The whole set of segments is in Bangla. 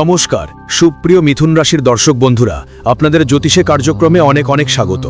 নমস্কার, সুপ্রিয় মিথুন রাশির দর্শক বন্ধুরা, আপনাদের জ্যোতিষে কার্যক্রমে অনেক অনেক স্বাগত।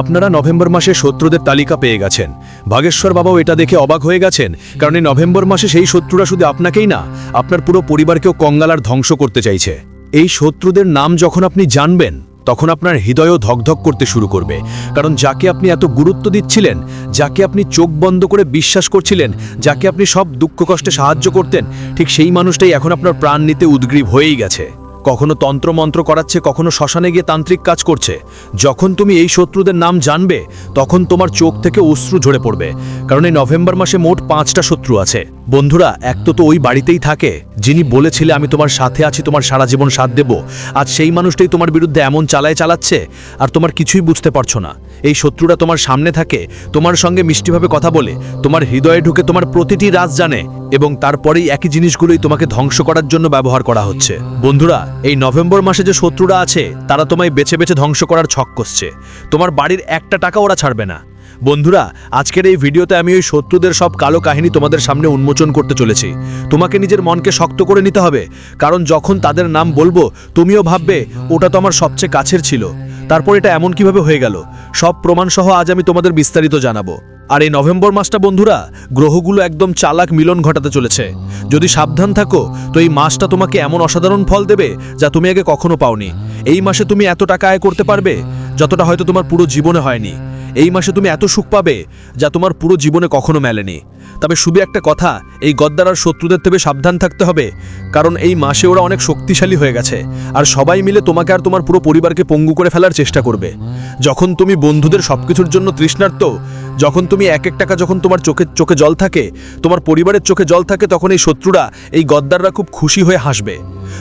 আপনারা নভেম্বর মাসে শত্রুদের তালিকা পেয়ে গেছেন। ভাগেশ্বর বাবাও এটা দেখে অবাক হয়ে গেছেন, কারণ এই নভেম্বর মাসে সেই শত্রুরা শুধু আপনাকেই না, আপনার পুরো পরিবারকেও কঙ্গালার ধ্বংস করতে চাইছে। এই শত্রুদের নাম যখন আপনি জানবেন তখন আপনার হৃদয়ও ধকধক করতে শুরু করবে। কারণ যাকে আপনি এত গুরুত্ব দিচ্ছিলেন, যাকে আপনি চোখ বন্ধ করে বিশ্বাস করছিলেন, যাকে আপনি সব দুঃখ কষ্টে সাহায্য করতেন, ঠিক সেই মানুষটাই এখন আপনার প্রাণ নিতে উদ্গ্রীব হয়েই গেছে। কখনো তন্ত্রমন্ত্র করাচ্ছে, কখনো শ্মশানে গিয়ে তান্ত্রিক কাজ করছে। যখন তুমি এই শত্রুদের নাম জানবে, তখন তোমার চোখ থেকে অশ্রু ঝরে পড়বে। কারণ এই নভেম্বর মাসে মোট পাঁচটা শত্রু আছে। বন্ধুরা, এক তো তো ওই বাড়িতেই থাকে। যিনি বলেছিলে, আমি তোমার সাথে আছি, তোমার সারা জীবন সাথ দেব। আজ সেই মানুষটাই তোমার বিরুদ্ধে এমন চালায় চালাচ্ছে, আর তোমার কিছুই বুঝতে পারছ না। এই শত্রুরা তোমার সামনে থাকে, তোমার সঙ্গে মিষ্টিভাবে কথা বলে, তোমার হৃদয়ে ঢুকে তোমার প্রতিটি রাজ জানে, এবং তারপরেই একই জিনিসগুলোই তোমাকে ধ্বংস করার জন্য ব্যবহার করা হচ্ছে। বন্ধুরা, এই নভেম্বর মাসে যে শত্রুরা আছে, তারা তোমায় বেছে বেছে ধ্বংস করার ছক কষছে। তোমার বাড়ির একটা টাকা ওরা ছাড়বে না। বন্ধুরা, আজকের এই ভিডিওতে আমি ওই শত্রুদের সব কালো কাহিনী তোমাদের সামনে উন্মোচন করতে চলেছি। তোমাকে নিজের মনকে শক্ত করে নিতে হবে, কারণ যখন তাদের নাম বলব, তুমিও ভাববে, ওটা তো আমার সবচেয়ে কাছের ছিল। তারপর এটা এমন কীভাবে হয়ে গেল, সব প্রমাণ সহ আজ আমি তোমাদের বিস্তারিত জানাব। আর এই নভেম্বর মাসটা বন্ধুরা, গ্রহগুলো একদম চালাক মিলন ঘটাতে চলেছে। যদি সাবধান থাকো, তো এই মাসটা তোমাকে এমন অসাধারণ ফল দেবে, যা তুমি আগে কখনো পাওনি। এই মাসে তুমি এত টাকা আয় করতে পারবে, যতটা হয়তো তোমার পুরো জীবনে হয়নি। এই মাসে তুমি এত সুখ পাবে যা তোমার পুরো জীবনে কখনো মেলেনি। তবে শুধু একটা কথা, এই গদ্দার আর শত্রুদের থেকে সাবধান থাকতে হবে, কারণ এই মাসে ওরা অনেক শক্তিশালী হয়ে গেছে, আর সবাই মিলে তোমাকে আর তোমার পুরো পরিবারকে পঙ্গু করে ফেলার চেষ্টা করবে। যখন তুমি বন্ধুদের সবকিছুর জন্য তৃষ্ণার্ত, যখন তুমি এক এক টাকা যখন তোমার চোখে চোখে জল থাকে, তোমার পরিবারের চোখে জল থাকে, তখন এই শত্রুরা, এই গদ্দাররা খুব খুশি হয়ে হাসবে।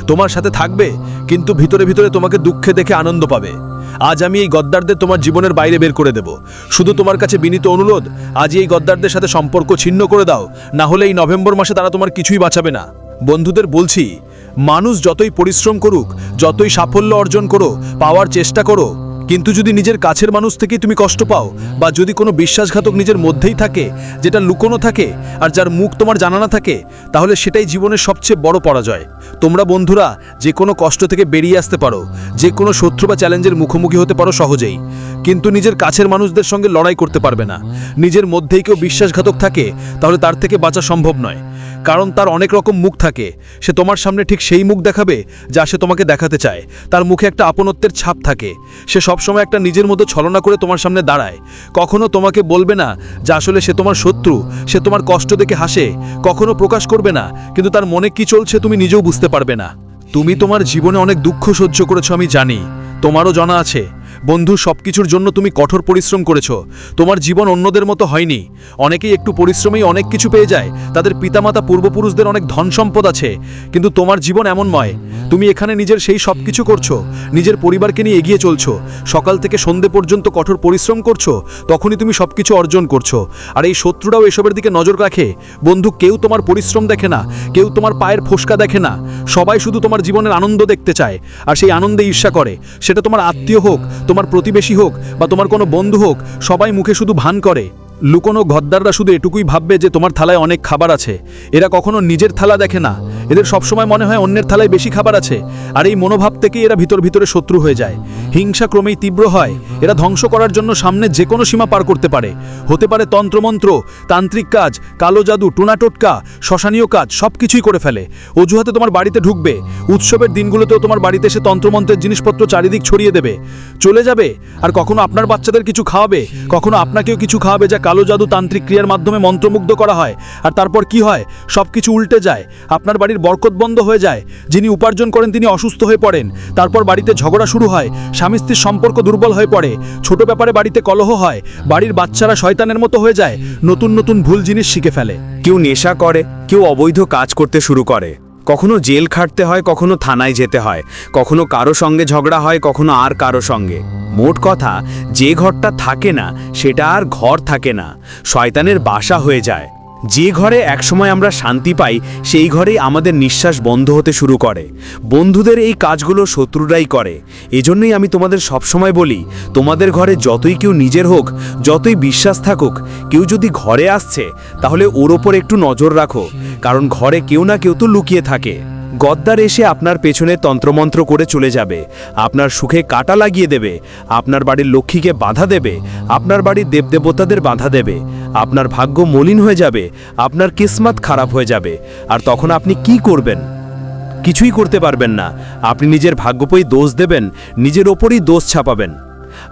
তোমার সাথে থাকবে, কিন্তু ভিতরে ভিতরে তোমাকে দুঃখে দেখে আনন্দ পাবে। আজ আমি এই গদ্দারদের তোমার জীবনের বাইরে বের করে দেব। শুধু তোমার কাছে বিনীত অনুরোধ, আজ এই গদ্দারদের সাথে সম্পর্ক ছিন্ন করে দাও, না হলে এই নভেম্বর মাসে তারা তোমার কিছুই বাঁচাবে না। বন্ধুদের বলছি, মানুষ যতই পরিশ্রম করুক, যতই সাফল্য অর্জন করো, পাওয়ার চেষ্টা করো কিন্তু যদি নিজের কাছের মানুষ থেকেই তুমি কষ্ট পাও, বা যদি কোনো বিশ্বাসঘাতক নিজের মধ্যেই থাকে, যেটা লুকোনো থাকে, আর যার মুখ তোমার জানা না থাকে, তাহলে সেটাই জীবনের সবচেয়ে বড় পরাজয়। তোমরা বন্ধুরা, যে কোনো কষ্ট থেকে বেরিয়ে আসতে পারো, যে কোনো শত্রু বা চ্যালেঞ্জের মুখোমুখি হতে পারো সহজেই। কিন্তু নিজের কাছের মানুষদের সঙ্গে লড়াই করতে পারবে না। নিজের মধ্যেই কেউ বিশ্বাসঘাতক থাকে, তাহলে তার থেকে বাঁচা সম্ভব নয়। কারণ তার অনেক রকম মুখ থাকে। সে তোমার সামনে ঠিক সেই মুখ দেখাবে যা সে তোমাকে দেখাতে চায়। তার মুখে একটা আপনত্বের ছাপ থাকে। সে সবসময় একটা নিজের মতো ছলনা করে তোমার সামনে দাঁড়ায়। কখনো তোমাকে বলবে না যে আসলে সে তোমার শত্রু, সে তোমার কষ্ট দেখে হাসে। কখনো প্রকাশ করবে না, কিন্তু তার মনে কি চলছে তুমি নিজেও বুঝতে পারবে না। তুমি তোমার জীবনে অনেক দুঃখ সহ্য করেছ, আমি জানি। তোমারও জানা আছে। বন্ধু, সবকিছুর জন্য তুমি কঠোর পরিশ্রম করেছ। তোমার জীবন অন্যদের মতো হয়নি। অনেকেই একটু পরিশ্রমেই অনেক কিছু পেয়ে যায়। তাদের পিতামাতা পূর্বপুরুষদের অনেক ধন সম্পদ আছে। কিন্তু তোমার জীবন এমনময় তুমি এখানে নিজের সেই সব কিছু করছ। নিজের পরিবারকে নিয়ে এগিয়ে চলছো। সকাল থেকে সন্ধে পর্যন্ত কঠোর পরিশ্রম করছ। তখনই তুমি সব কিছু অর্জন করছ। আর এই শত্রুরাও এসবের দিকে নজর রাখে। বন্ধু, কেউ তোমার পরিশ্রম দেখে না। কেউ তোমার পায়ের ফোসকা দেখে না। সবাই শুধু তোমার জীবনের আনন্দ দেখতে চায়। আর সেই আনন্দে ঈর্ষা করে। সেটা তোমার আত্মীয় হোক তোমার প্রতিবেশী হোক বা তোমার কোনো বন্ধু হোক সবাই মুখে শুধু ভান করে। লুকোনো গদ্দাররা শুধু এটুকুই ভাববে যে তোমার থালায় অনেক খাবার আছে। এরা কখনো নিজের থালা দেখে না। এদের সবসময় মনে হয় অন্যের থালায় বেশি খাবার আছে। আর এই মনোভাব থেকেই এরা ভিতর ভিতরে শত্রু হয়ে যায়। হিংসা ক্রমেই তীব্র হয়। এরা ধ্বংস করার জন্য সামনে যে কোনো সীমা পার করতে পারে। হতে পারে তন্ত্রমন্ত্র, তান্ত্রিক কাজ, কালো জাদু টুনাটোটকা শ্মশানীয় কাজ সব কিছুই করে ফেলে। অজুহাতে তোমার বাড়িতে ঢুকবে। উৎসবের দিনগুলোতেও তোমার বাড়িতে এসে তন্ত্রমন্ত্রের জিনিসপত্র চারিদিক ছড়িয়ে দেবে। চলে যাবে। আর কখনো আপনার বাচ্চাদের কিছু খাওয়াবে। কখনো আপনাকেও কিছু খাওয়াবে যা কালো জাদু তান্ত্রিক ক্রিয়ার মাধ্যমে মন্ত্রমুগ্ধ করা হয়। আর তারপর কি হয়? সব কিছু উল্টে যায়। আপনার বাড়ির বরকত বন্ধ হয়ে যায়। যিনি উপার্জন করেন তিনি অসুস্থ হয়ে পড়েন। তারপর বাড়িতে ঝগড়া শুরু হয়। স্বামী স্ত্রীর সম্পর্ক দুর্বল হয়ে পড়ে। ছোট ব্যাপারে বাড়িতে কলহ হয়। বাড়ির বাচ্চারা শয়তানের মতো হয়ে যায়। নতুন নতুন ভুল জিনিস শিখে ফেলে। কেউ নেশা করে, কেউ অবৈধ কাজ করতে শুরু করে। কখনো জেল খাটতে হয়, কখনো থানায় যেতে হয়। কখনো কারও সঙ্গে ঝগড়া হয়, কখনো আর কারও সঙ্গে। মোট কথা, যে ঘরটা থাকে না, সেটা আর ঘর থাকে না। শয়তানের বাসা হয়ে যায়। যে ঘরে একসময় আমরা শান্তি পাই, সেই ঘরেই আমাদের নিঃশ্বাস বন্ধ হতে শুরু করে। বন্ধুদের এই কাজগুলো শত্রুরাই করে। এজন্যই আমি তোমাদের সবসময় বলি, তোমাদের ঘরে যতই কেউ নিজের হোক, যতই বিশ্বাস থাকুক, কেউ যদি ঘরে আসছে, তাহলে ওর ওপর একটু নজর রাখো, কারণ ঘরে কেউ না কেউ তো লুকিয়ে থাকে। গদ্দার এসে আপনার পেছনে তন্ত্রমন্ত্র করে চলে যাবে, আপনার সুখে কাটা লাগিয়ে দেবে, আপনার বাড়ির লক্ষ্মীকে বাধা দেবে, আপনার বাড়ির দেবদেবতাদের বাধা দেবে আপনার ভাগ্য মলিন হয়ে যাবে, আপনার কিসমত খারাপ হয়ে যাবে। আর তখন আপনি কি করবেন? কিছুই করতে পারবেন না। আপনি নিজের ভাগ্যপই দোষ দেবেন, নিজের ওপরই দোষ ছাপাবেন।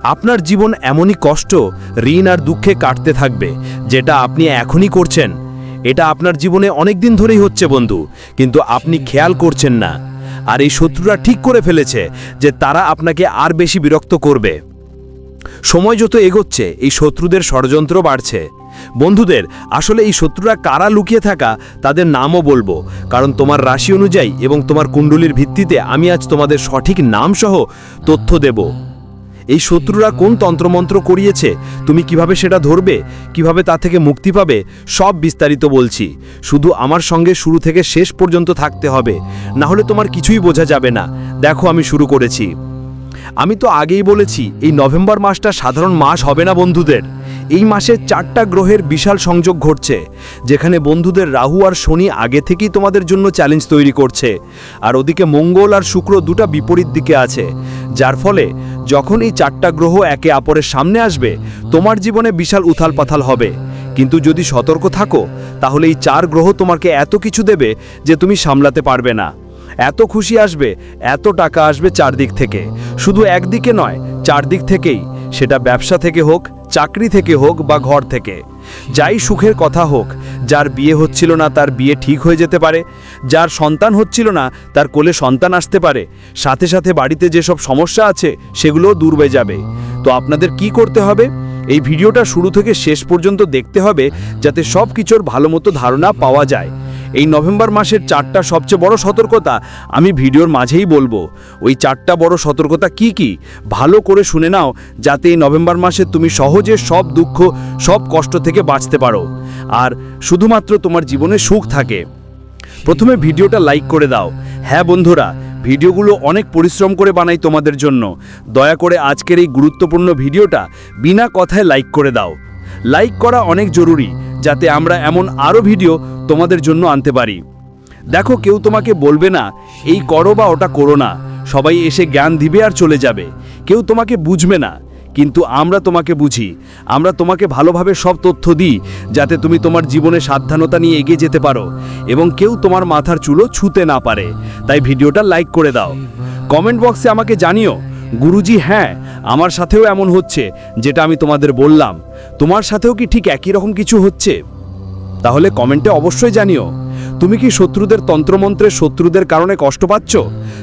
আপনার জীবন এমনই কষ্ট, ঋণ আর দুঃখে কাটতে থাকবে, যেটা আপনি এখনই করছেন। এটা আপনার জীবনে অনেক দিন ধরেই হচ্ছে বন্ধু, কিন্তু আপনি খেয়াল করছেন না। আর এই শত্রুরা ঠিক করে ফেলেছে যে তারা আপনাকে আর বেশি বিরক্ত করবে। সময় যত এগোচ্ছে, এই শত্রুদের ষড়যন্ত্র বাড়ছে। বন্ধুদের, আসলে এই শত্রুরা কারা লুকিয়ে থাকা, তাদের নামও বলব। কারণ তোমার রাশি অনুযায়ী এবং তোমার কুণ্ডলীর ভিত্তিতে আমি আজ তোমাদের সঠিক নামসহ তথ্য দেব। এই শত্রুরা কোন তন্ত্রমন্ত্র করিয়েছে, তুমি কীভাবে সেটা ধরবে, কীভাবে তা থেকে মুক্তি পাবে, সব বিস্তারিত বলছি। শুধু আমার সঙ্গে শুরু থেকে শেষ পর্যন্ত থাকতে হবে না হলে তোমার কিছুই বোঝা যাবে না। দেখো আমি শুরু করেছি। আমি তো আগেই বলেছি, এই নভেম্বর মাসটা সাধারণ মাস হবে না বন্ধুদের। এই মাসে চারটা গ্রহের বিশাল সংযোগ ঘটছে, যেখানে বন্ধুদের রাহু আর শনি আগে থেকেই তোমাদের জন্য চ্যালেঞ্জ তৈরি করছে। আর ওদিকে মঙ্গল আর শুক্র দুটা বিপরীত দিকে আছে, যার ফলে যখন এই চারটা গ্রহ একে অপরের সামনে আসবে, তোমার জীবনে বিশাল উথাল পাথাল হবে। কিন্তু যদি সতর্ক থাকো, তাহলে এই চার গ্রহ তোমাকে এত কিছু দেবে যে তুমি সামলাতে পারবে না। এত খুশি আসবে, এত টাকা আসবে চারদিক থেকে। শুধু একদিকে নয়, চারদিক থেকেই। সেটা ব্যবসা থেকে হোক, চাকরি থেকে হোক বা ঘর থেকে। যাই সুখের কথা হোক, যার বিয়ে হচ্ছিল না তার বিয়ে ঠিক হয়ে যেতে পারে, যার সন্তান হচ্ছিল না তার কোলে সন্তান আসতে পারে, সাথে সাথে বাড়িতে যেসব সমস্যা আছে সেগুলোও দূর হয়ে যাবে। তো আপনাদের কি করতে হবে? এই ভিডিওটা শুরু থেকে শেষ পর্যন্ত দেখতে হবে যাতে সব কিছুর ভালো মতো ধারণা পাওয়া যায়। এই নভেম্বর মাসের চারটা সবচেয়ে বড় সতর্কতা আমি ভিডিওর মাঝেই বলব। ওই চারটা বড় সতর্কতা কি কি? ভালো করে শুনে নাও, যাতে এই নভেম্বর মাসে তুমি সহজে সব দুঃখ, সব কষ্ট থেকে বাঁচতে পারো। আর শুধুমাত্র তোমার জীবনে সুখ থাকে। প্রথমে ভিডিওটা লাইক করে দাও। হ্যাঁ বন্ধুরা, ভিডিওগুলো অনেক পরিশ্রম করে বানাই তোমাদের জন্য। দয়া করে আজকের এই গুরুত্বপূর্ণ ভিডিওটা বিনা কথায় লাইক করে দাও। লাইক করা অনেক জরুরি। যাতে আমরা এমন আরও ভিডিও তোমাদের জন্য আনতে পারি। দেখো, কেউ তোমাকে বলবে না, এই করো বা ওটা করো না। সবাই এসে জ্ঞান দিবে আর চলে যাবে। কেউ তোমাকে বুঝবে না, কিন্তু আমরা তোমাকে বুঝি। আমরা তোমাকে ভালোভাবে সব তথ্য দিই, যাতে তুমি তোমার জীবনে সাবধানতা নিয়ে এগিয়ে যেতে পারো এবং কেউ তোমার মাথার চুলো ছুতে না পারে। তাই ভিডিওটা লাইক করে দাও। কমেন্ট বক্সে আমাকে জানিও, গুরুজি হ্যাঁ আমার সাথেও এমন হচ্ছে, যেটা আমি তোমাদের বললাম। তোমার সাথেও কি ঠিক একই রকম কিছু হচ্ছে? তাহলে কমেন্টে অবশ্যই জানিও। তুমি কি শত্রুদের তন্ত্রমন্ত্রের শত্রুদের কারণে কষ্ট পাচ্ছ?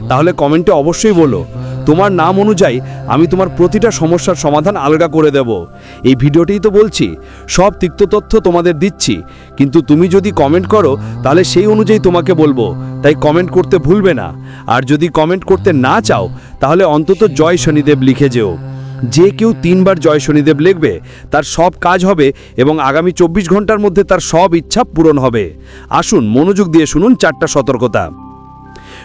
তাহলে কমেন্টে অবশ্যই বলো। তোমার নাম অনুযায়ী আমি তোমার প্রতিটা সমস্যার সমাধান আলগা করে দেব। এই ভিডিওতেই তো বলছি, সব তিক্ত তথ্য তোমাদের দিচ্ছি। কিন্তু তুমি যদি কমেন্ট করো, তাহলে সেই অনুযায়ী তোমাকে বলব। তাই কমেন্ট করতে ভুলবে না। আর যদি কমেন্ট করতে না চাও, তাহলে অন্তত জয় শনিদেব লিখে যেও। যে কেউ তিনবার জয় শনিদেব লিখবে, তার সব কাজ হবে এবং আগামী চব্বিশ ঘণ্টার মধ্যে তার সব ইচ্ছা পূরণ হবে। আসুন মনোযোগ দিয়ে শুনুন চারটা সতর্কতা।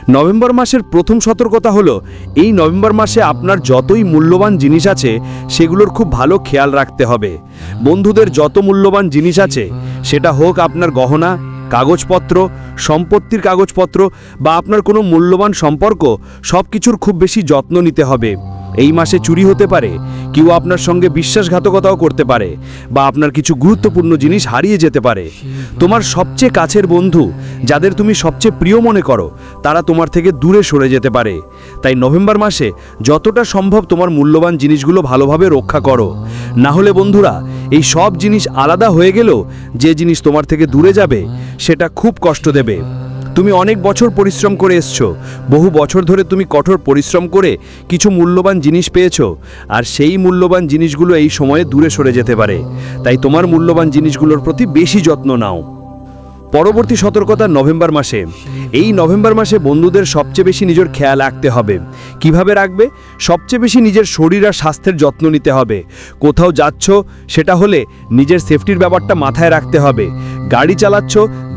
নভেম্বর মাসের প্রথম সতর্কতা হলো, এই নভেম্বর মাসে আপনার যতই মূল্যবান জিনিস আছে, সেগুলোর খুব ভালো খেয়াল রাখতে হবে। বন্ধুদের যত মূল্যবান জিনিস আছে, সেটা হোক আপনার গহনা, কাগজপত্র, সম্পত্তির কাগজপত্র বা আপনার কোনো মূল্যবান সম্পর্ক সব কিছুর খুব বেশি যত্ন নিতে হবে। এই মাসে চুরি হতে পারে, কেউ আপনার সঙ্গে বিশ্বাসঘাতকতাও করতে পারে, বা আপনার কিছু গুরুত্বপূর্ণ জিনিস হারিয়ে যেতে পারে। তোমার সবচেয়ে কাছের বন্ধু, যাদের তুমি সবচেয়ে প্রিয় মনে করো, তারা তোমার থেকে দূরে সরে যেতে পারে। তাই নভেম্বর মাসে যতটা সম্ভব তোমার মূল্যবান জিনিসগুলো ভালোভাবে রক্ষা করো। না হলে বন্ধুরা, এই সব জিনিস আলাদা হয়ে গেলেও যে জিনিস তোমার থেকে দূরে যাবে, সেটা খুব কষ্ট দেবে। তুমি অনেক বছর পরিশ্রম করে এসছো। বহু বছর ধরে তুমি কঠোর পরিশ্রম করে কিছু মূল্যবান জিনিস পেয়েছ, আর সেই মূল্যবান জিনিসগুলো এই সময়ে দূরে সরে যেতে পারে। তাই তোমার মূল্যবান জিনিসগুলোর প্রতি বেশি যত্ন নাও। পরবর্তী সতর্কতা নভেম্বর মাসে। এই নভেম্বর মাসে বন্ধুদের সবচেয়ে বেশি নিজের খেয়াল রাখতে হবে। কীভাবে রাখবে? সবচেয়ে বেশি নিজের শরীর আর স্বাস্থ্যের যত্ন নিতে হবে। কোথাও যাচ্ছ, সেটা হলে নিজের সেফটির ব্যাপারটা মাথায় রাখতে হবে। গাড়ি চালাচ্ছ,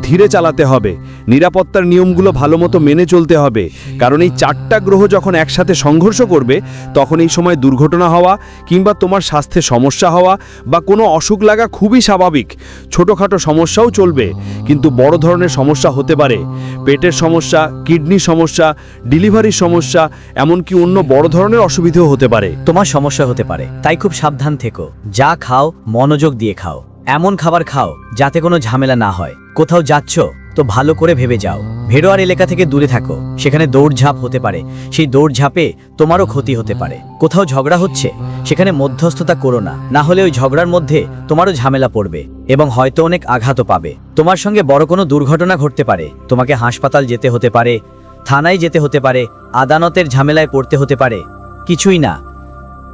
ধীরে চালাতে হবে। নিরাপত্তার নিয়মগুলো ভালো মতো মেনে চলতে হবে। কারণ এই চারটা গ্রহ যখন একসাথে সংঘর্ষ করবে, তখন এই সময় দুর্ঘটনা হওয়া কিংবা তোমার স্বাস্থ্যে সমস্যা হওয়া বা কোনো অসুখ লাগা খুবই স্বাভাবিক। ছোটোখাটো সমস্যাও চলবে, কিন্তু বড় ধরনের সমস্যা হতে পারে। পেটের সমস্যা, কিডনির সমস্যা, ডেলিভারির সমস্যা, এমনকি অন্য বড় ধরনের অসুবিধেও হতে পারে। তোমার সমস্যা হতে পারে, তাই খুব সাবধান থেকো। যা খাও, মনোযোগ দিয়ে খাও। এমন খাবার খাও যাতে কোনো ঝামেলা না হয়। কোথাও যাচ্ছ তো ভালো করে ভেবে যাও। ভেরোয়ার এলাকা থেকে দূরে থাকো, সেখানে দৌড়ঝাঁপ হতে পারে। সেই দৌড়ঝাঁপে তোমারও ক্ষতি হতে পারে। কোথাও ঝগড়া হচ্ছে, সেখানে মধ্যস্থতা করো না। না হলে ওই ঝগড়ার মধ্যে তোমারও ঝামেলা পড়বে এবং হয়তো অনেক আঘাতও পাবে। তোমার সঙ্গে বড় কোনো দুর্ঘটনা ঘটতে পারে। তোমাকে হাসপাতাল যেতে হতে পারে, থানায় যেতে হতে পারে, আদালতের ঝামেলায় পড়তে হতে পারে। কিছুই না,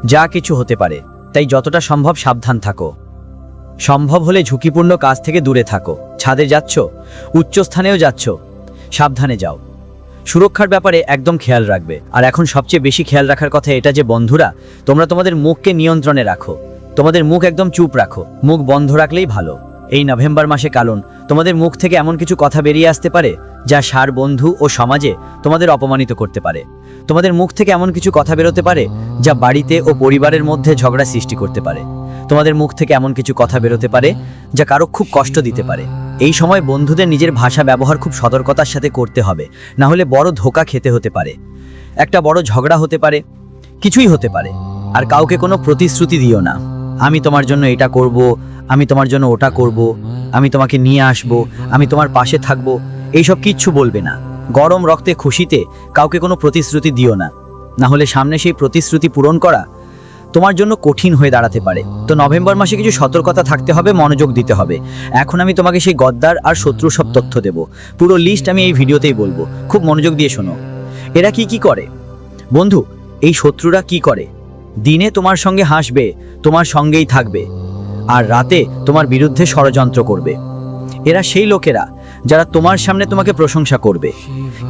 যা কিছু হতে পারে। তাই যতটা সম্ভব সাবধান থাকো। সম্ভব হলে ঝুঁকিপূর্ণ কাজ থেকে দূরে থাকো। ছাদে যাচ্ছ, উচ্চস্থানেও যাচ্ছ, সাবধানে যাও। সুরক্ষার ব্যাপারে একদম খেয়াল রাখবে। আর এখন সবচেয়ে বেশি খেয়াল রাখার কথা এটা যে, বন্ধুরা, তোমরা তোমাদের মুখকে নিয়ন্ত্রণে রাখো। তোমাদের মুখ একদম চুপ রাখো। মুখ বন্ধ রাখলেই ভালো। এই নভেম্বর মাসে কালন, তোমাদের মুখ থেকে এমন কিছু কথা বেরিয়ে আসতে পারে, যা সার বন্ধু ও সমাজে তোমাদের অপমানিত করতে পারে। তোমাদের মুখ থেকে এমন কিছু কথা বেরোতে পারে, যা বাড়িতে ও পরিবারের মধ্যে ঝগড়া সৃষ্টি করতে পারে। তোমাদের মুখ থেকে এমন কিছু কথা বেরোতে পারে যা কারও খুব কষ্ট দিতে পারে। এই সময় বন্ধুদের নিজের ভাষা ব্যবহার খুব সতর্কতার সাথে করতে হবে, না হলে বড় ধোকা খেতে হতে পারে। একটা বড় ঝগড়া হতে পারে, কিছুই হতে পারে, আর কাউকে কোনো প্রতিশ্রুতি দিও না। আমি তোমার জন্য এটা করব, আমি তোমার জন্য ওটা করব, আমি তোমাকে নিয়ে আসব, আমি তোমার পাশে থাকব, এইসব কিচ্ছু বলবে না। গরম রক্তে খুশিতে কাউকে কোনো প্রতিশ্রুতি দিও না। না হলে সামনে সেই প্রতিশ্রুতি পূরণ করা তোমার জন্য কঠিন হয়ে দাঁড়াতে পারে। তো নভেম্বর মাসে কিছু সতর্কতা থাকতে হবে, মনোযোগ দিতে হবে। এখন আমি তোমাকে সেই গদ্দার আর শত্রু সব তথ্য দেব। পুরো লিস্ট আমি এই ভিডিওতেই বলব। খুব মনোযোগ দিয়ে শোনো। এরা কি কি করে? বন্ধু, এই শত্রুরা কি করে? দিনে তোমার সঙ্গে হাসবে, তোমার সঙ্গেই থাকবে। আর রাতে তোমার বিরুদ্ধে ষড়যন্ত্র করবে। এরা সেই লোকেরা যারা তোমার সামনে তোমাকে প্রশংসা করবে।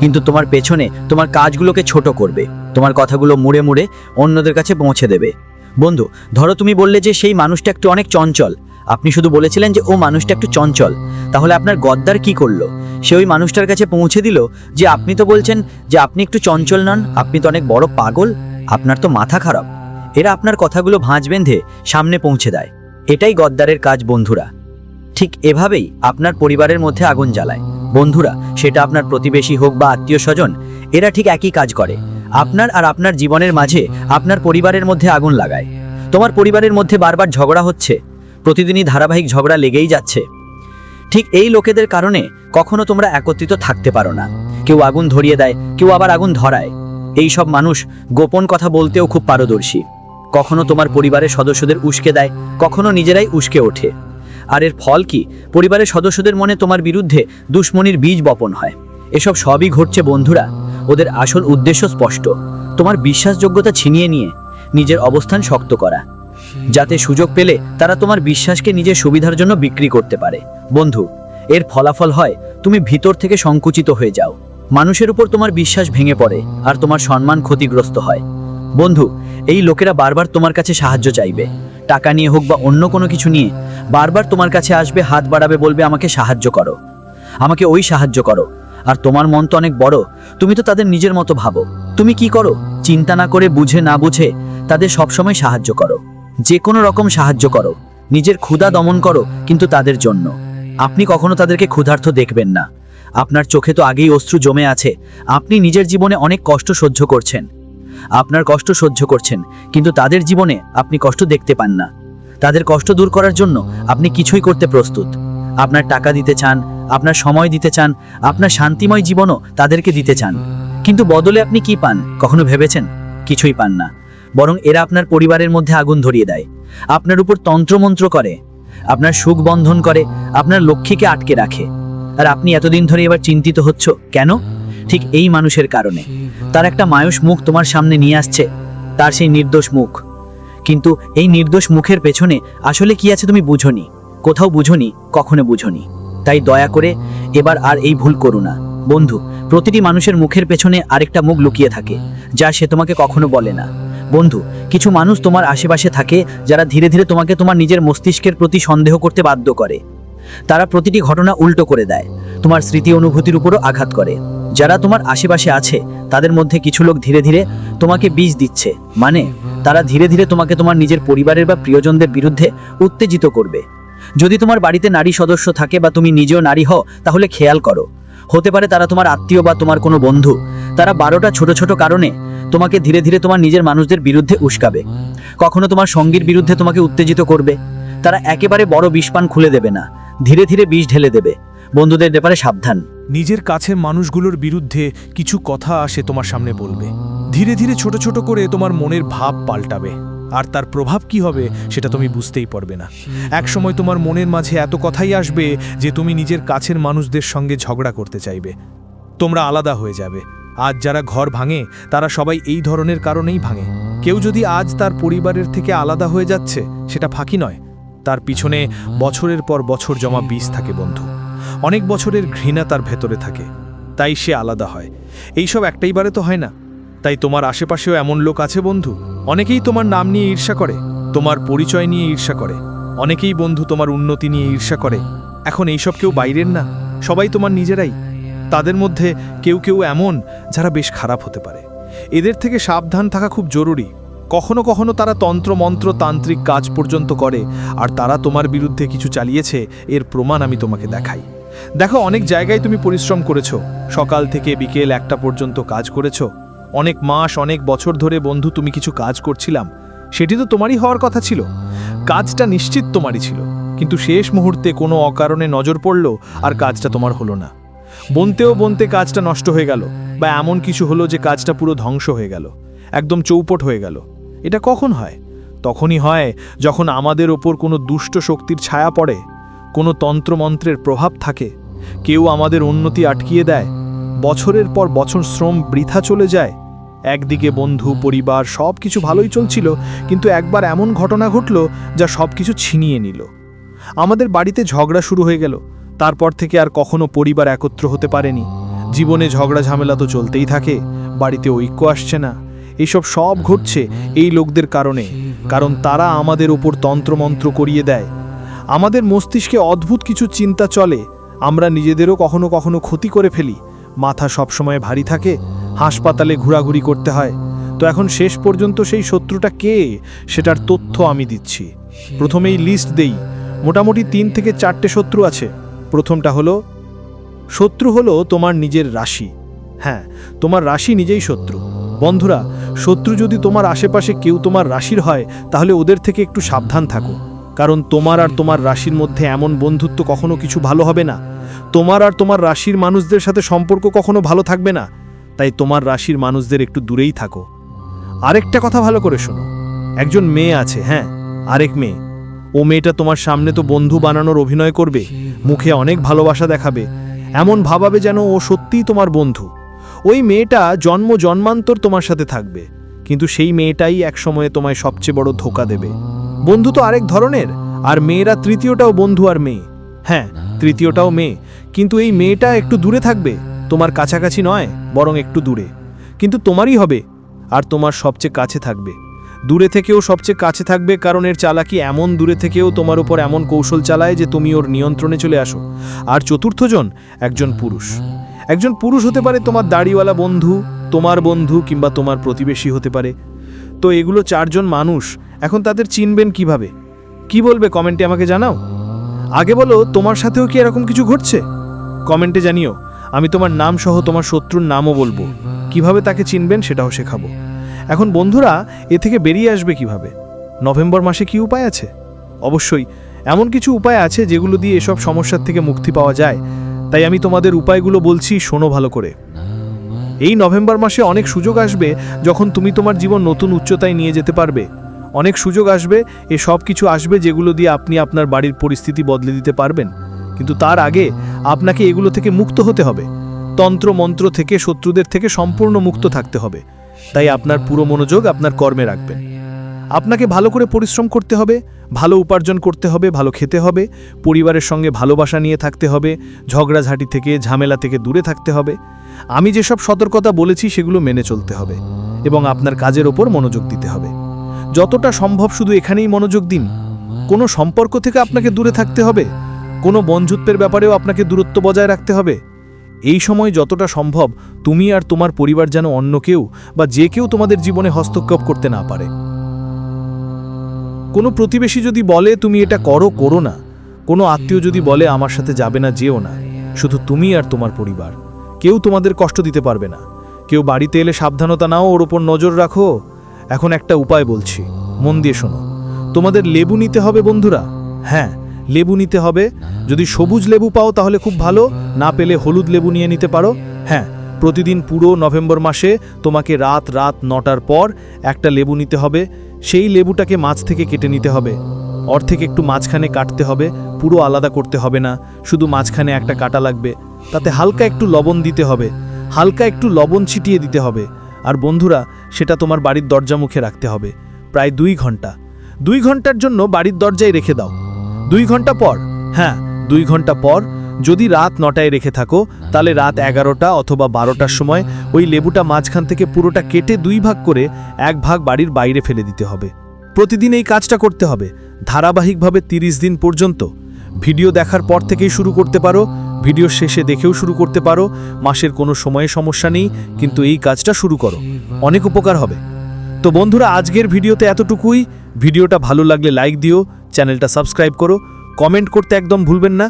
কিন্তু তোমার পেছনে তোমার কাজগুলোকে ছোট করবে। তোমার কথাগুলো মুড়ে মুড়ে অন্যদের কাছে পৌঁছে দেবে। বন্ধু, ধরো তুমি বললে যে সেই মানুষটা একটু অনেক চঞ্চল। আপনি শুধু বলেছিলেন যে ও মানুষটা একটু চঞ্চল। তাহলে আপনার গদ্দার কি করল? সে ওই মানুষটার কাছে পৌঁছে দিল যে আপনি তো বলছেন যে আপনি একটু চঞ্চল নন, আপনি তো অনেক বড় পাগল, আপনার তো মাথা খারাপ। এরা আপনার কথাগুলো ভাঁজ বেঁধে সামনে পৌঁছে দেয়। এটাই গদ্দারের কাজ, বন্ধুরা। ঠিক এভাবেই আপনার পরিবারের মধ্যে আগুন জ্বালায়। বন্ধুরা, সেটা আপনার প্রতিবেশী হোক বা আত্মীয় স্বজন, এরা ঠিক একই কাজ করে। আপনার আর আপনার জীবনের মাঝে আপনার পরিবারের মধ্যে আগুন লাগায়। তোমার পরিবারের মধ্যে বারবার ঝগড়া হচ্ছে। প্রতিদিনই ধারাবাহিক ঝগড়া লেগেই যাচ্ছে। ঠিক এই লোকেদের কারণে কখনো তোমরা একত্রিত থাকতে পারো না। কেউ আগুন ধরিয়ে দেয়, কেউ আবার আগুন ধরায়। এই সব মানুষ গোপন কথা বলতেও খুব পারদর্শী। কখনো তোমার পরিবারের সদস্যদের উস্কে দেয়, কখনো নিজেরাই উস্কে ওঠে। আর এর ফল কি? পরিবারের সদস্যদের মনে তোমার বিরুদ্ধে দুশ্মনির বীজ বপন হয়। এসব সবই ঘটছে বন্ধুরা। ওদের আসল উদ্দেশ্য স্পষ্ট। তোমার বিশ্বাসযোগ্যতা ছিনিয়ে নিয়ে নিজের অবস্থান শক্ত করা। যাতে সুযোগ পেলে তারা তোমার বিশ্বাসকে নিজের সুবিধার জন্য বিক্রি করতে পারে। বন্ধু, এর ফলাফল হয় তুমি ভিতর থেকে সংকুচিত হয়ে যাও। মানুষের উপর তোমার বিশ্বাস ভেঙে পড়ে আর তোমার সম্মান ক্ষতিগ্রস্ত হয়। বন্ধু, এই লোকেরা বারবার তোমার কাছে সাহায্য চাইবে। টাকা নিয়ে হোক বা অন্য কোনো কিছু নিয়ে, বারবার তোমার কাছে আসবে, হাত বাড়াবে, বলবে আমাকে সাহায্য করো। আমাকে ওই সাহায্য করো। আর তোমার মন তো অনেক বড়। তুমি তো তাদের নিজের মতো ভাবো। তুমি কি করো? চিন্তা না করে বুঝে না বুঝে তাদের সবসময় সাহায্য করো। যে কোনো রকম সাহায্য করো। নিজের ক্ষুধা দমন করো, কিন্তু তাদের জন্য। আপনি কখনো তাদেরকে ক্ষুধার্থ দেখবেন না। আপনার চোখে তো আগেই অশ্রু জমে আছে। আপনি নিজের জীবনে অনেক কষ্ট সহ্য করছেন। আপনার কষ্ট সহ্য করছেন, কিন্তু তাদের জীবনে আপনি কষ্ট দেখতে পান না। তাদের কষ্ট দূর করার জন্য আপনি কিছুই করতে প্রস্তুত। আপনার টাকা দিতে চান আপনার সময় দিতে চান, আপনার শান্তিময় জীবনও তাদেরকে দিতে চান। কিন্তু বদলে আপনি কি পান? কখনো ভেবেছেন? কিছুই পান না। বরং এরা আপনার পরিবারের মধ্যে আগুন ধরিয়ে দেয়। আপনার উপর তন্ত্রমন্ত্র করে। আপনার সুখ বন্ধন করে, আপনার লক্ষ্মীকে আটকে রাখে। আর আপনি এতদিন ধরে এবার চিন্তিত হচ্ছ কেন? ঠিক এই মানুষের কারণে। তার একটা মায়ুস মুখ তোমার সামনে নিয়ে আসছে, তার সেই নির্দোষ মুখ। কিন্তু এই নির্দোষ মুখের পেছনে আসলে কি আছে তুমি বুঝোনি? কোথাও বুঝোনি, কখনো বুঝোনি। তাই দয়া করে এবার আর এই ভুল করো না। বন্ধু, প্রতিটি মানুষের মুখের পেছনে আরেকটা মুখ লুকিয়ে থাকে, যা সে তোমাকে কখনো বলে না। বন্ধু, কিছু মানুষ তোমার আশেপাশে থাকে, যারা ধীরে ধীরে তোমাকে তোমার নিজের মস্তিষ্কের প্রতি সন্দেহ করতে বাধ্য করে। তারা প্রতিটি ঘটনা উল্টো করে দেয়, তোমার স্মৃতি অনুভূতির উপরও আঘাত করে। যারা তোমার আশেপাশে আছে, তাদের মধ্যে কিছু লোক ধীরে ধীরে তোমাকে বীজ দিচ্ছে। মানে তারা ধীরে ধীরে তোমাকে তোমার নিজের পরিবারের বা প্রিয়জনদের বিরুদ্ধে উত্তেজিত করবে। যদি তোমার বাড়িতে নারী সদস্য থাকে বা তুমি নিজেও নারী হও, তাহলে খেয়াল করো। হতে পারে তারা তোমার আত্মীয় বা তোমার কোনো বন্ধু। তারা বারোটা ছোট ছোট কারণে তোমাকে ধীরে ধীরে তোমার নিজের মানুষদের বিরুদ্ধে উস্কাবে। কখনো তোমার সঙ্গীর বিরুদ্ধে তোমাকে উত্তেজিত করবে। তারা একেবারে বড় বিষপান খুলে দেবে না। ধীরে ধীরে বিষ ঢেলে দেবে। বন্ধুদের ব্যাপারে সাবধান। নিজের কাছের মানুষগুলোর বিরুদ্ধে কিছু কথা সে তোমার সামনে বলবে। ধীরে ধীরে ছোট ছোট করে তোমার মনের ভাব পাল্টাবে। আর তার প্রভাব কি হবে সেটা তুমি বুঝতেই পারবে না। একসময় তোমার মনের মাঝে এত কথাই আসবে যে তুমি নিজের কাছের মানুষদের সঙ্গে ঝগড়া করতে চাইবে। তোমরা আলাদা হয়ে যাবে। আজ যারা ঘর ভাঙে, তারা সবাই এই ধরনের কারণেই ভাঙে। কেউ যদি আজ তার পরিবারের থেকে আলাদা হয়ে যাচ্ছে, সেটা ফাঁকি নয়। তার পিছনে বছরের পর বছর জমা বীজ থাকে, বন্ধু। অনেক বছরের ঘৃণা তার ভেতরে থাকে। তাই সে আলাদা হয়। এইসব একটাই বারে তো হয় না। তাই তোমার আশেপাশেও এমন লোক আছে বন্ধু? অনেকেই তোমার নাম নিয়ে ঈর্ষা করে, তোমার পরিচয় নিয়ে ঈর্ষা করে। অনেকেই বন্ধু তোমার উন্নতি নিয়ে ঈর্ষা করে। এখন এইসব কেউ বাইরের না, সবাই তোমার নিজেরাই। তাদের মধ্যে কেউ কেউ এমন যারা বেশ খারাপ হতে পারে। এদের থেকে সাবধান থাকা খুব জরুরি। কখনো কখনো তারা তন্ত্র মন্ত্র তান্ত্রিক কাজ পর্যন্ত করে, আর তারা তোমার বিরুদ্ধে কিছু চালিয়েছে, এর প্রমাণ আমি তোমাকে দেখাই। দেখো, অনেক জায়গায় তুমি পরিশ্রম করেছ। সকাল থেকে বিকেল একটা পর্যন্ত কাজ করেছ। অনেক মাস, অনেক বছর ধরে বন্ধু তুমি কিছু কাজ করছিলাম, সেটি তো তোমারই হওয়ার কথা ছিল। কাজটা নিশ্চিত তোমারই ছিল, কিন্তু শেষ মুহূর্তে কোনো অকারণে নজর পড়ল আর কাজটা তোমার হলো না। বনতেও বনতে কাজটা নষ্ট হয়ে গেল, বা এমন কিছু হলো যে কাজটা পুরো ধ্বংস হয়ে গেল, একদম চৌপট হয়ে গেল। এটা কখন হয়? তখনই হয় যখন আমাদের ওপর কোনো দুষ্ট শক্তির ছায়া পড়ে, কোনো তন্ত্রমন্ত্রের প্রভাব থাকে, কেউ আমাদের উন্নতি আটকিয়ে দেয়, বছরের পর বছর শ্রম বৃথা চলে যায় একদিকে বন্ধু, পরিবার সব কিছু ভালোই চলছিল, কিন্তু একবার এমন ঘটনা ঘটল যা সব কিছু ছিনিয়ে নিল। আমাদের বাড়িতে ঝগড়া শুরু হয়ে গেল। তারপর থেকে আর কখনো পরিবার একত্র হতে পারেনি। জীবনে ঝগড়া ঝামেলা তো চলতেই থাকে, বাড়িতে ঐক্য আসছে না। এইসব সব ঘটছে এই লোকদের কারণে, কারণ তারা আমাদের ওপর তন্ত্রমন্ত্র করিয়ে দেয়। আমাদের মস্তিষ্কে অদ্ভুত কিছু চিন্তা চলে, আমরা নিজেদেরও কখনো কখনো ক্ষতি করে ফেলি। মাথা সবসময় ভারী থাকে হাসপাতালে ঘোরাঘুরি করতে হয়। তো এখন শেষ পর্যন্ত সেই শত্রুটা কে সেটার তথ্য আমি দিচ্ছি। প্রথমেই লিস্ট দেই। মোটামুটি তিন থেকে চারটে শত্রু আছে। প্রথমটা হলো শত্রু হলো তোমার নিজের রাশি। হ্যাঁ তোমার রাশি নিজেই শত্রু। বন্ধুরা শত্রু যদি তোমার আশেপাশে কেউ তোমার রাশির হয় তাহলে ওদের থেকে একটু সাবধান থাকো। কারণ তোমার আর তোমার রাশির মধ্যে এমন বন্ধুত্ব কখনো কিছু ভালো হবে না। তোমার আর তোমার রাশির মানুষদের সাথে সম্পর্ক কখনো ভালো থাকবে না। তাই তোমার রাশির মানুষদের একটু দূরেই থাকো। আরেকটা কথা ভালো করে শোনো। একজন মেয়ে আছে হ্যাঁ আরেক মেয়ে। ও মেয়েটা তোমার সামনে তো বন্ধু বানানোর অভিনয় করবে, মুখে অনেক ভালোবাসা দেখাবে, এমন ভাবাবে যেন ও সত্যিই তোমার বন্ধু। ওই মেয়েটা জন্ম জন্মান্তর তোমার সাথে থাকবে, কিন্তু সেই মেয়েটাই একসময়ে তোমায় সবচেয়ে বড় ধোকা দেবে। বন্ধু তো আরেক ধরনের, আর মেয়েরা তৃতীয়টাও বন্ধু আর মেয়ে। হ্যাঁ তৃতীয়টাও মেয়ে, কিন্তু এই মেয়েটা একটু দূরে থাকবে। তোমার কাছাকাছি নয়, বরং একটু দূরে। কিন্তু তোমারই হবে, আর তোমার সবচেয়ে কাছে থাকবে। দূরে থেকেও সবচেয়ে কাছে থাকবে, কারণ এর চালাকি এমন দূরে থেকেও তোমার উপর এমন কৌশল চালায় যে তুমি ওর নিয়ন্ত্রণে চলে আসো। আর চতুর্থজন একজন পুরুষ। একজন পুরুষ হতে পারে তোমার দাড়িওয়ালা বন্ধু, তোমার বন্ধু কিংবা তোমার প্রতিবেশী হতে পারে। তো এগুলো চারজন মানুষ, এখন তাদের চিনবেন কীভাবে? কি বলবে, কমেন্টে আমাকে জানাও। আগে বলো, তোমার সাথেও কি এরকম কিছু ঘটছে? কমেন্টে জানিও। আমি তোমার নাম সহ তোমার শত্রুর নামও বলব। কীভাবে তাকে চিনবেন সেটাও শেখাবো। এখন বন্ধুরা, এ থেকে বেরিয়ে আসবে কীভাবে? নভেম্বর মাসে কি উপায় আছে? অবশ্যই, এমন কিছু উপায় আছে যেগুলো দিয়ে এসব সমস্যার থেকে মুক্তি পাওয়া যায়। তাই আমি তোমাদের উপায়গুলো বলছি, শোনো ভালো করে। এই নভেম্বর মাসে অনেক সুযোগ আসবে যখন তুমি তোমার জীবন নতুন উচ্চতায় নিয়ে যেতে পারবে। অনেক সুযোগ আসবে, এ সব কিছু আসবে যেগুলো দিয়ে আপনি আপনার বাড়ির পরিস্থিতি বদলে দিতে পারবেন। কিন্তু তার আগে আপনাকে এগুলো থেকে মুক্ত হতে হবে। তন্ত্র মন্ত্র থেকে শত্রুদের থেকে সম্পূর্ণ মুক্ত থাকতে হবে। তাই আপনার পুরো মনোযোগ আপনার কর্মে রাখবেন। আপনাকে ভালো করে পরিশ্রম করতে হবে, ভালো উপার্জন করতে হবে, ভালো খেতে হবে, পরিবারের সঙ্গে ভালোবাসা নিয়ে থাকতে হবে, ঝগড়াঝাঁটি থেকে, ঝামেলা থেকে দূরে থাকতে হবে। আমি যেসব সতর্কতা বলেছি সেগুলো মেনে চলতে হবে এবং আপনার কাজের ওপর মনোযোগ দিতে হবে। যতটা সম্ভব শুধু এখানেই মনোযোগ দিন। কোনো সম্পর্ক থেকে আপনাকে দূরে থাকতে হবে। কোনো বন্ধুত্বের ব্যাপারেও আপনাকে দূরত্ব বজায় রাখতে হবে। এই সময় যতটা সম্ভব তুমি আর তোমার পরিবার যেন অন্য কেউ বা যে কেউ তোমাদের জীবনে হস্তক্ষেপ করতে না পারে। কোনো প্রতিবেশী যদি বলে, তুমি এটা করো করো না। কোনো আত্মীয় যদি বলে, আমার সাথে যাবে না, যেও না। শুধু তুমি আর তোমার পরিবার। কেউ তোমাদের কষ্ট দিতে পারবে না। কেউ বাড়িতে এলে সাবধানতা নাও, ওর ওপর নজর রাখো। এখন একটা উপায় বলছি। মন দিয়ে শোনো। তোমাদের লেবু নিতে হবে, বন্ধুরা? হ্যাঁ লেবু নিতে হবে। যদি সবুজ লেবু পাও তাহলে খুব ভালো, না পেলে হলুদ লেবু নিয়ে নিতে পারো। হ্যাঁ প্রতিদিন পুরো নভেম্বর মাসে তোমাকে রাত রাত নটার পর একটা লেবু নিতে হবে। সেই লেবুটাকে মাছ থেকে কেটে নিতে হবে। অর্ধেক একটু মাঝখানে কাটতে হবে, পুরো আলাদা করতে হবে না, শুধু মাঝখানে একটা কাটা লাগবে। তাতে হালকা একটু লবণ দিতে হবে, হালকা একটু লবণ ছিটিয়ে দিতে হবে। আর বন্ধুরা, সেটা তোমার বাড়ির দরজা মুখে রাখতে হবে, প্রায় দুই ঘণ্টা। দুই ঘণ্টার জন্য বাড়ির দরজায় রেখে দাও। দুই ঘণ্টা পর? হ্যাঁ দুই ঘণ্টা পর যদি রাত নটায় রেখে থাকো, তাহলে রাত এগারোটা অথবা বারোটার সময় ওই লেবুটা মাঝখান থেকে পুরোটা কেটে দুই ভাগ করে এক ভাগ বাড়ির বাইরে ফেলে দিতে হবে। প্রতিদিন এই কাজটা করতে হবে। ধারাবাহিকভাবে তিরিশ দিন পর্যন্ত। ভিডিও দেখার পর থেকেই শুরু করতে পারো। ভিডিও শেষে দেখেও শুরু করতে পারো। মাসের কোনো সময়ে সমস্যা নেই, কিন্তু এই কাজটা শুরু করো। অনেক উপকার হবে। তো বন্ধুরা, আজকের ভিডিওতে এতটুকুই। ভিডিওটা ভালো লাগলে লাইক দিও চ্যানেলটা সাবস্ক্রাইব করো কমেন্ট করতে একদম ভুলবেন না।